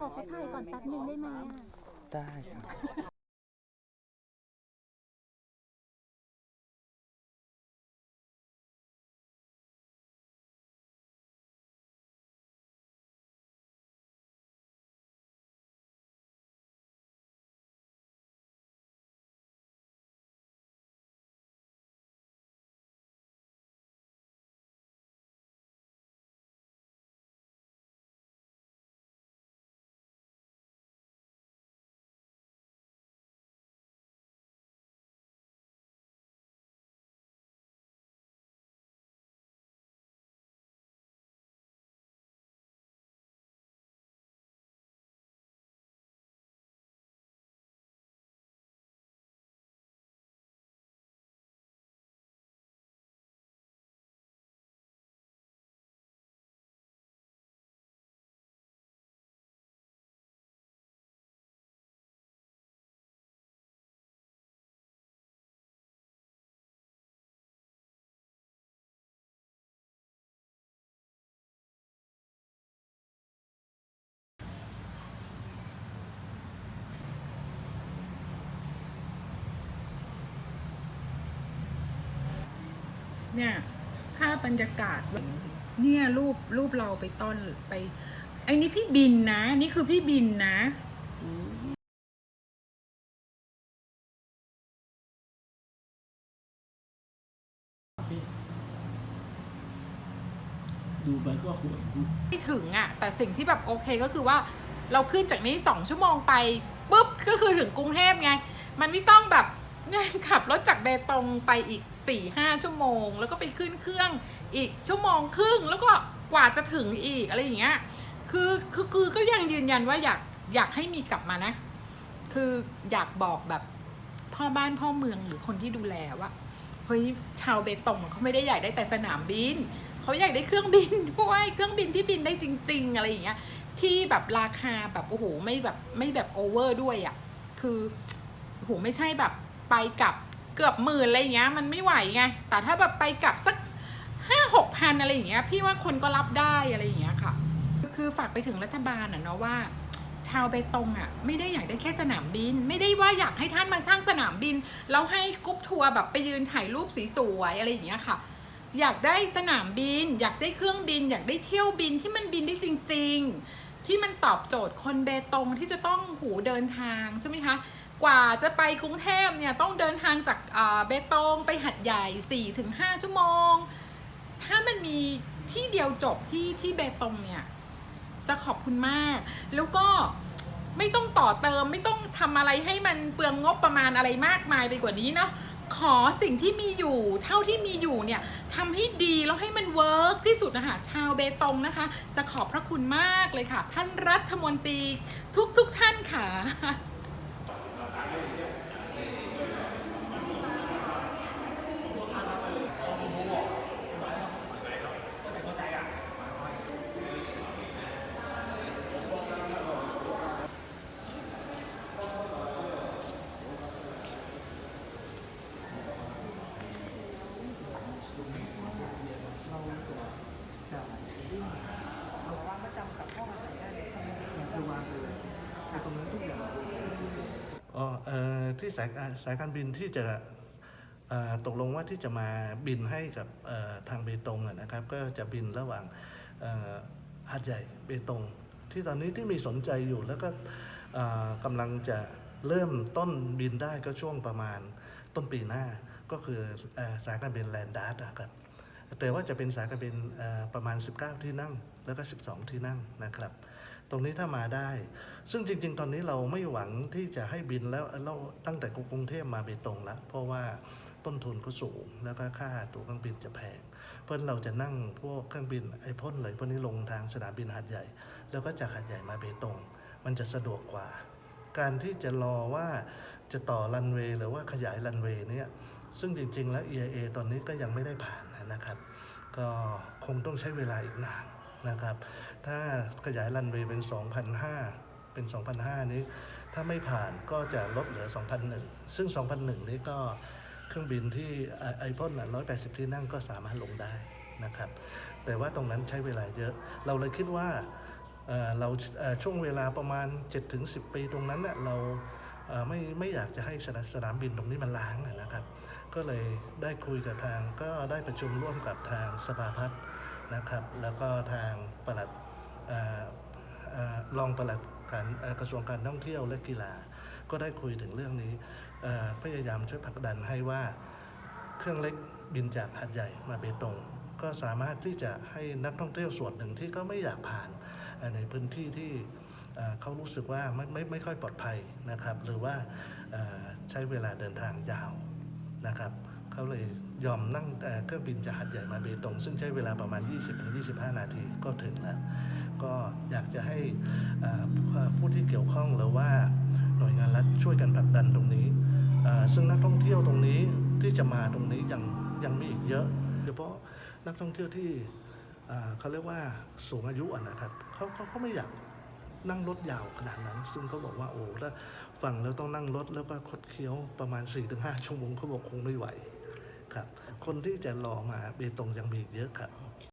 ขอเขาถ่ายก่อนแป๊บนึงได้ไหมได้ เนี่ยภาพบรรยากาศเนี่ยรูปรูปเราไปต้อนไป ไอ้นี่พี่บินนะ นี่คือพี่บินนะดูไปก็หวยไม่ถึงอะ่ะ แต่สิ่งที่แบบโอเคก็คือว่าเราขึ้นจากนี้สองชั่วโมงไปปุ๊บก็คือถึงกรุงเทพไง มันไม่ต้องแบบ ขับรถจากเบตงไปอีก4ี่ห้าชั่วโมง แล้วก็ไปขึ้นเครื่องอีกชั่วโมงครึ่งแล้วก็กว่าจะถึงอีกอะไรอย่างเงี้ยคือคือคือก็ยังยืนยันว่าอยากอยากให้มีกลับมานะ คืออยากบอกแบบพ่อบ้านพ่อเมืองหรือคนที่ดูแลว่าเฮ้ยชาวเบตงเขาไม่ได้อยากได้แต่สนามบินเขาอยากได้เครื่องบินด้วยเครื่องบินที่บินได้จริง ๆ อะไรอย่างเงี้ยที่แบบราคาแบบโอ้โหไม่แบบไม่แบบโอเวอร์ด้วยอะ่ะคือโอ้โหไม่ใช่แบบ ไปกลับเกือบหมื่นอะไรอย่างเงี้ยมันไม่ไหวไงแต่ถ้าแบบไปกลับสักห้าหกพันอะไรอย่างเงี้ยพี่ว่าคนก็รับได้อะไรอย่างเงี้ยค่ะ คือฝากไปถึงรัฐบาลอะเนาะว่า ชาวเบตงอะไม่ได้อยากได้แค่สนามบิน ไม่ได้ว่าอยากให้ท่านมาสร้างสนามบินแล้วให้กรุ๊ปทัวร์แบบไปยืนถ่ายรูปสวยๆอะไรอย่างเงี้ยค่ะ อยากได้สนามบิน อยากได้เครื่องบิน อยากได้เที่ยวบินที่มันบินได้จริง ๆ ที่มันตอบโจทย์คนเบตงที่จะต้องหูเดินทางใช่ไหมคะ กว่าจะไปกรุงเทพเนี่ยต้องเดินทางจากเบตงไปหัดใหญ่ 4-5 ชั่วโมง ถ้ามันมีที่เดียวจบที่ที่เบตงเนี่ย จะขอบคุณมาก แล้วก็ไม่ต้องต่อเติมไม่ต้องทำอะไรให้มันเปลืองงบประมาณอะไรมากมายไปกว่านี้เนาะขอสิ่งที่มีอยู่เท่าที่มีอยู่เนี่ยทำให้ดีแล้วให้มันเวิร์กที่สุดนะคะชาวเบตงนะคะ จะขอบพระคุณมากเลยค่ะ ท่านรัฐมนตรีทุกทุกท่านค่ะ อ๋อเอ่อ ที่สายการสายการบินที่จะตกลงว่าที่จะมาบินให้กับทางเบตงนะครับ ก็จะบินระหว่างอัดใหญ่เบตง ที่ตอนนี้ที่มีสนใจอยู่แล้วก็กำลังจะเริ่มต้นบินได้ก็ช่วงประมาณต้นปีหน้าก็คืออสายการบินแลนดัสนะครับแต่ว่าจะเป็นสายการบินประมาณ 19 ที่นั่ง แล้วก็ 12 ที่นั่งนะครับ ตรงนี้ถ้ามาได้ ซึ่งจริง ๆ ตอนนี้เราไม่หวังที่จะให้บินแล้วเราตั้งแต่กรุงเทพมาเบตงแล้ว เพราะว่าต้นทุนก็สูงแล้วก็ค่าตั๋วเครื่องบินจะแพง เพราะเราจะนั่งพวกเครื่องบินไอพ่นเลยพวกนี้ลงทางสนามบินหาดใหญ่ แล้วก็จากหาดใหญ่มาเบตง มันจะสะดวกกว่า การที่จะรอว่าจะต่อรันเวย์หรือว่าขยายรันเวย์เนี่ยซึ่งจริง ๆ แล้ว EIA ตอนนี้ก็ยังไม่ได้ผ่านนะครับ ก็คงต้องใช้เวลาอีกนาน นะครับ ถ้าขยายรันเวย์เป็น 2,005 เป็น 2,005 นี้ ถ้าไม่ผ่านก็จะลดเหลือ 2,001 ซึ่ง 2,001 นี้ก็เครื่องบินที่ไอพ่น180 ที่นั่งก็สามารถลงได้นะครับ แต่ว่าตรงนั้นใช้เวลาเยอะ เราเลยคิดว่าเราช่วงเวลาประมาณ 7-10 ปีตรงนั้นเน่ยเราไม่ไม่อยากจะให้สนามสนามบินตรงนี้มันล้างนะครับ ก็เลยได้คุยกับทางก็ได้ประชุมร่วมกับทางสภาพัฒน์ นะครับ แล้วก็ทางปลัดเอ่อเอ่อรองปลัดการกระทรวงการท่องเที่ยวและกีฬา ก็ได้คุยถึงเรื่องนี้พยายามช่วยผลักดันให้ว่าเครื่องเล็กบินจากหัดใหญ่มาเบตงก็สามารถที่จะให้นักท่องเที่ยวส่วนหนึ่งที่ก็ไม่อยากผ่านในพื้นที่ที่เขารู้สึกว่าไม่ไม่ไม่ค่อยปลอดภัยนะครับ หรือว่าใช้เวลาเดินทางยาวนะครับเขาเลยยอมนั่งเครื่องบินจากหัดใหญ่มาเบตง ซึ่งใช้เวลาประมาณ 20-25 นาทีก็ถึงแล้ว ก็อยากจะให้ผู้ที่เกี่ยวข้องหรือว่าหน่วยงานรัฐช่วยกันผลักดันตรงนี้ ซึ่งนักท่องเที่ยวตรงนี้ที่จะมาตรงนี้ยังยังมีอีกเยอะโดยเฉพาะนักท่องเที่ยวที่เขาเรียกว่าสูงอายุอะนะครับเขาเขาเขาไม่อยากนั่งรถยาวขนาดนั้น ซึ่งเขาบอกว่าโอ้ถ้าฟังแล้วต้องนั่งรถแล้วก็คดเคี้ยวประมาณ 4-5 ชั่วโมงเขาบอกคงไม่ไหว ครับ คนที่จะรอมาเบตงยังมีเยอะครับ